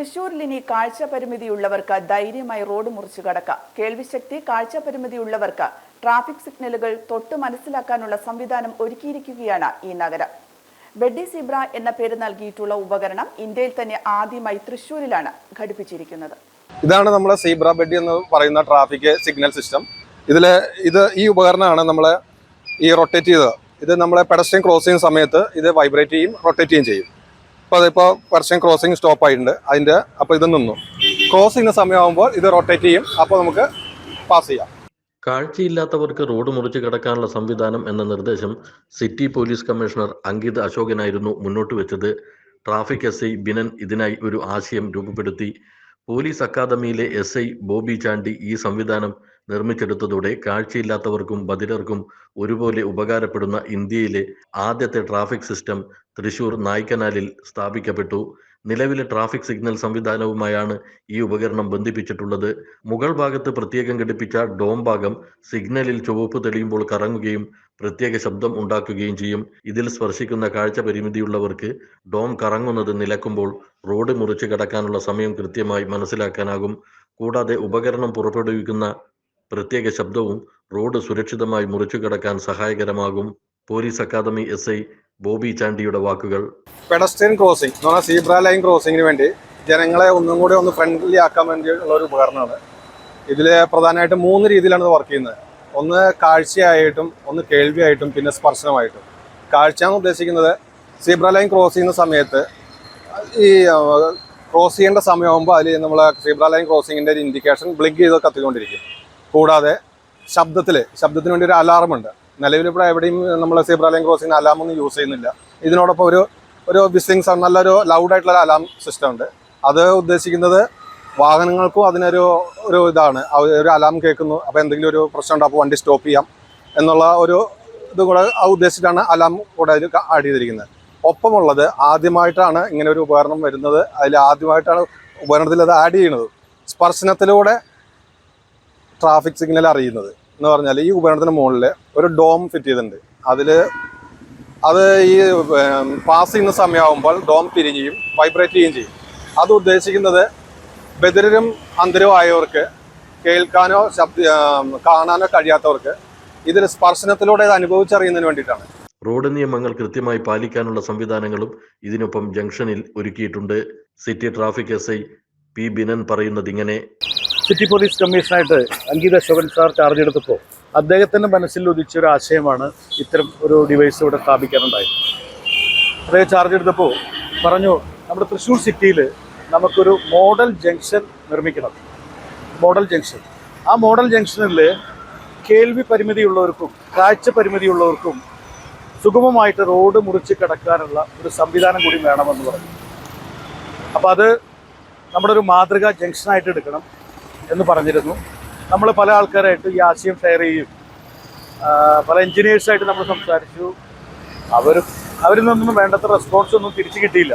തൃശൂരിൽ ഇനി കാഴ്ച പരിമിതിയുള്ളവർക്ക് ധൈര്യമായി റോഡ് മുറിച്ചു കടക്കാം. കേൾവിശക്തി കാഴ്ച പരിമിതിയുള്ളവർക്ക് ട്രാഫിക് സിഗ്നലുകൾ തൊട്ട് മനസ്സിലാക്കാനുള്ള സംവിധാനം ഒരുക്കിയിരിക്കുകയാണ് ഈ നഗരം. ബെഡി സിബ്ര എന്ന പേര് നൽകിയിട്ടുള്ള ഉപകരണം ഇന്ത്യയിൽ തന്നെ ആദ്യമായി തൃശൂരിലാണ് ഘടിപ്പിച്ചിരിക്കുന്നത്. ഇതാണ് നമ്മുടെ സീബ്ര ബെഡി എന്ന് പറയുന്ന ട്രാഫിക് സിഗ്നൽ സിസ്റ്റം. ഇതിൽ ഇത് ഈ ഉപകരണമാണ് നമ്മൾ ഈ റൊട്ടേറ്റ് ചെയ്തത്. ഇത് നമ്മളെ പെഡസ്ട്രിയൻ ക്രോസ് ചെയ്യുന്ന സമയത്ത് ഇത് വൈബ്രേറ്റ് ചെയ്യും റൊട്ടേറ്റ് ചെയ്യും ചെയ്യും. അപ്പോൾ അതിപ്പോൾ വർഷം ക്രോസിങ് സ്റ്റോപ്പ് ആയിട്ടുണ്ട്. അതിന്റെ അപ്പോൾ ഇത് നിന്നു. ക്രോസ് ചെയ്യുന്ന സമയമാകുമ്പോൾ ഇത് റൊട്ടേറ്റ് ചെയ്യും. അപ്പോൾ നമുക്ക് പാസ് ചെയ്യാം. കാഴ്ചയില്ലാത്തവർക്ക് റോഡ് മുറിച്ച് കിടക്കാനുള്ള സംവിധാനം എന്ന നിർദ്ദേശം സിറ്റി പോലീസ് കമ്മീഷണർ അങ്കിത് അശോകനായിരുന്നു മുന്നോട്ട് വെച്ചത്. ട്രാഫിക് എസ് ഐ ബിനൻ ഇതിനായി ഒരു ആശയം രൂപപ്പെടുത്തി. പോലീസ് അക്കാദമിയിലെ എസ് ഐ ബോബി ചാണ്ടി ഈ സംവിധാനം നിർമ്മിച്ചെടുത്തതോടെ കാഴ്ചയില്ലാത്തവർക്കും ബധിരർക്കും ഒരുപോലെ ഉപകാരപ്പെടുന്ന ഇന്ത്യയിലെ ആദ്യത്തെ ട്രാഫിക് സിസ്റ്റം തൃശൂർ നായ്ക്കനാലിൽ സ്ഥാപിക്കപ്പെട്ടു. നിലവിലെ ട്രാഫിക് സിഗ്നൽ സംവിധാനവുമായാണ് ഈ ഉപകരണം ബന്ധിപ്പിച്ചിട്ടുള്ളത്. മുകൾ ഭാഗത്ത് പ്രത്യേകം ഘടിപ്പിച്ച ഡോം ഭാഗം സിഗ്നലിൽ ചുവപ്പ് തെളിയുമ്പോൾ കറങ്ങുകയും പ്രത്യേക ശബ്ദം ഉണ്ടാക്കുകയും ചെയ്യും. ഇതിൽ സ്പർശിക്കുന്ന കാഴ്ച പരിമിതിയുള്ളവർക്ക് ഡോം കറങ്ങുന്നത് നിലക്കുമ്പോൾ റോഡ് മുറിച്ച് കടക്കാനുള്ള സമയം കൃത്യമായി മനസ്സിലാക്കാനാകും. കൂടാതെ ഉപകരണം പുറപ്പെടുവിക്കുന്ന പ്രത്യേക ശബ്ദവും റോഡ് സുരക്ഷിതമായി മുറിച്ചു കടക്കാൻ സഹായകരമാകും. പോലീസ് അക്കാദമി എസ് ബോബി ചാണ്ടിയുടെ വാക്കുകൾ. പെഡസ്ട്രിയൻ ക്രോസിംഗ് എന്ന് പറഞ്ഞാൽ സീബ്ര ലൈൻ ക്രോസിംഗിന് വേണ്ടി ജനങ്ങളെ ഒന്നും കൂടി ഒന്ന് ഫ്രണ്ട്ലി ആക്കാൻ വേണ്ടിയുള്ള ഒരു ഉപകരണമാണ്. ഇതിൽ പ്രധാനമായിട്ട് മൂന്ന് രീതിയിലാണ് ഇത് വർക്ക് ചെയ്യുന്നത്. ഒന്ന് കാഴ്ചയായിട്ടും ഒന്ന് കേൾവിയായിട്ടും പിന്നെ സ്പർശനമായിട്ടും. കാഴ്ച എന്ന് ഉദ്ദേശിക്കുന്നത് സീബ്ര ലൈൻ ക്രോസ് ചെയ്യുന്ന സമയത്ത് ഈ ക്രോസ് ചെയ്യേണ്ട സമയമാകുമ്പോൾ അതിൽ നമ്മൾ സീബ്ര ലൈൻ ക്രോസിങ്ങിന്റെ ഒരു ഇൻഡിക്കേഷൻ ബ്ലിങ്ക് ചെയ്ത് കത്തിക്കൊണ്ടിരിക്കും. കൂടാതെ ശബ്ദത്തിൽ ശബ്ദത്തിന് വേണ്ടി ഒരു അലാറം ഉണ്ട്. നിലവിൽ ഇവിടെ എവിടെയും നമ്മൾ സീബ്ര ലൈൻ അലാം ഒന്നും യൂസ് ചെയ്യുന്നില്ല. ഇതിനോടൊപ്പം ഒരു ഒരു വിസിങ് സൗണ്ട് നല്ലൊരു ലൗഡായിട്ടുള്ള അലാം സിസ്റ്റം ഉണ്ട്. അത് ഉദ്ദേശിക്കുന്നത് വാഹനങ്ങൾക്കും അതിനൊരു ഒരു ഇതാണ്. ഒരു അലാം കേൾക്കുന്നു അപ്പോൾ എന്തെങ്കിലും ഒരു പ്രശ്നം അപ്പോൾ വണ്ടി സ്റ്റോപ്പ് ചെയ്യാം എന്നുള്ള ഒരു ഇത് കൂടെ ഉദ്ദേശിച്ചിട്ടാണ് അലാം കൂടെ അതിൽ ആഡ് ചെയ്തിരിക്കുന്നത്. ഒപ്പമുള്ളത് ആദ്യമായിട്ടാണ് ഇങ്ങനെ ഒരു ഉപകരണം വരുന്നത്. അതിൽ ആദ്യമായിട്ടാണ് ഉപകരണത്തിൽ അത് ആഡ് ചെയ്യുന്നത്. സ്പർശനത്തിലൂടെ ട്രാഫിക് സിഗ്നൽ അറിയുന്നത്. എന്ന് പറഞ്ഞാൽ ഈ ഉപകരണത്തിന് മുകളിൽ ഒരു ഡോം ഫിറ്റ് ചെയ്തിട്ടുണ്ട്. അതിൽ അത് ഈ പാസ് ചെയ്യുന്ന സമയമാകുമ്പോൾ ഡോം തിരിഞ്ഞും വൈബ്രേറ്റ് ചെയ്യുകയും ചെയ്യും. അത് ഉദ്ദേശിക്കുന്നത് ബദിരരും അന്തരമായവർക്ക് കേൾക്കാനോ ശബ്ദ കാണാനോ കഴിയാത്തവർക്ക് ഇതിൽ സ്പർശനത്തിലൂടെ ഇത് അനുഭവിച്ചറിയുന്നതിന് വേണ്ടിയിട്ടാണ്. റോഡ് നിയമങ്ങൾ കൃത്യമായി പാലിക്കാനുള്ള സംവിധാനങ്ങളും ഇതിനൊപ്പം ജംഗ്ഷനിൽ ഒരുക്കിയിട്ടുണ്ട്. City traffic S I P Binan പറയുന്നത് ഇങ്ങനെ. സിറ്റി പോലീസ് കമ്മീഷനായിട്ട് അങ്കിത് അശോകൻ സാർ ചാർജ് എടുത്തപ്പോൾ അദ്ദേഹത്തിന്റെ മനസ്സിൽ ഉദിച്ച ഒരു ആശയമാണ് ഇത്തരം ഒരു ഡിവൈസ് ഇവിടെ സ്ഥാപിക്കാനുണ്ടായത്. അദ്ദേഹം ചാർജ് എടുത്തപ്പോൾ പറഞ്ഞു നമ്മുടെ തൃശ്ശൂർ സിറ്റിയിൽ നമുക്കൊരു മോഡൽ ജംഗ്ഷൻ നിർമ്മിക്കണം. മോഡൽ ജംഗ്ഷൻ ആ മോഡൽ ജംഗ്ഷനിൽ കേൾവി പരിമിതിയുള്ളവർക്കും കാഴ്ച പരിമിതിയുള്ളവർക്കും സുഗമമായിട്ട് റോഡ് മുറിച്ച് കിടക്കാനുള്ള ഒരു സംവിധാനം കൂടി വേണമെന്ന് പറഞ്ഞു. അപ്പോൾ അത് നമ്മുടെ ഒരു മാതൃക ജംഗ്ഷനായിട്ട് എടുക്കണം. എന്ന് പറഞ്ഞിരുന്നു. നമ്മൾ പല ആൾക്കാരായിട്ട് ഈ ആശയം ഷെയർ ചെയ്യും. പല എൻജിനീയേഴ്സായിട്ട് നമ്മൾ സംസാരിച്ചു. അവർ അവരിൽ നിന്നൊന്നും വേണ്ടത്ര റെസ്പോൺസ് ഒന്നും തിരിച്ചു കിട്ടിയില്ല.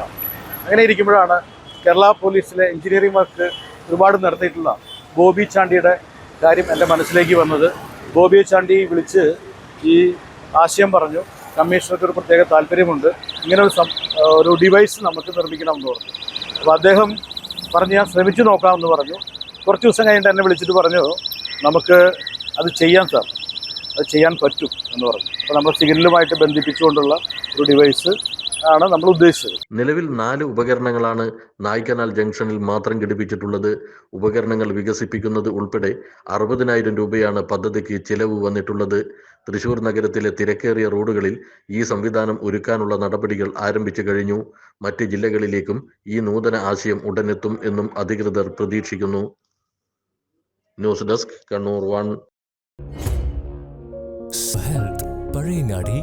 അങ്ങനെ ഇരിക്കുമ്പോഴാണ് കേരള പോലീസിലെ എഞ്ചിനീയറിംഗ് വർക്ക് ഒരുപാട് നടത്തിയിട്ടുള്ള ബോബി ചാണ്ടിയുടെ കാര്യം എന്റെ മനസ്സിലേക്ക് വന്നത്. ബോബി ചാണ്ടി വിളിച്ച് ഈ ആശയം പറഞ്ഞു. കമ്മീഷണർക്ക് ഒരു പ്രത്യേക താല്പര്യമുണ്ട്. ഇങ്ങനെ ഒരു ഒരു ഡിവൈസ് നമുക്ക് നിർമ്മിക്കണമെന്ന് പറഞ്ഞു. അപ്പോൾ അദ്ദേഹം പറഞ്ഞ് ഞാൻ ശ്രമിച്ചു നോക്കാമെന്ന് പറഞ്ഞു. കുറച്ച് ദിവസം കഴിഞ്ഞിട്ട് എന്നെ വിളിച്ചിട്ട് പറഞ്ഞു നമുക്ക് അത് ചെയ്യാൻ സാർ. അത് ചെയ്യാൻ പറ്റും എന്ന് പറഞ്ഞു. അപ്പോൾ നമ്മൾ സിഗ്നലുമായിട്ട് ബന്ധിപ്പിച്ചുകൊണ്ടുള്ള ഒരു ഡിവൈസ് ആണ് നമ്മൾ ഉദ്ദേശിച്ചത്. നിലവിൽ നാല് ഉപകരണങ്ങളാണ് നായ്ക്കനാൽ ജംഗ്ഷനിൽ മാത്രം ഘടിപ്പിച്ചിട്ടുള്ളത്. ഉപകരണങ്ങൾ വികസിപ്പിക്കുന്നത് ഉൾപ്പെടെ അറുപതിനായിരം രൂപയാണ് പദ്ധതിക്ക് ചിലവ് വന്നിട്ടുള്ളത്. തൃശൂർ നഗരത്തിലെ തിരക്കേറിയ റോഡുകളിൽ ഈ സംവിധാനം ഒരുക്കാനുള്ള നടപടികൾ ആരംഭിച്ചു കഴിഞ്ഞു. മറ്റ് ജില്ലകളിലേക്കും ഈ നൂതന ആശയം ഉടനെത്തും എന്നും അധികൃതർ പ്രതീക്ഷിക്കുന്നു. News desk Kannur one. Pazhayangadi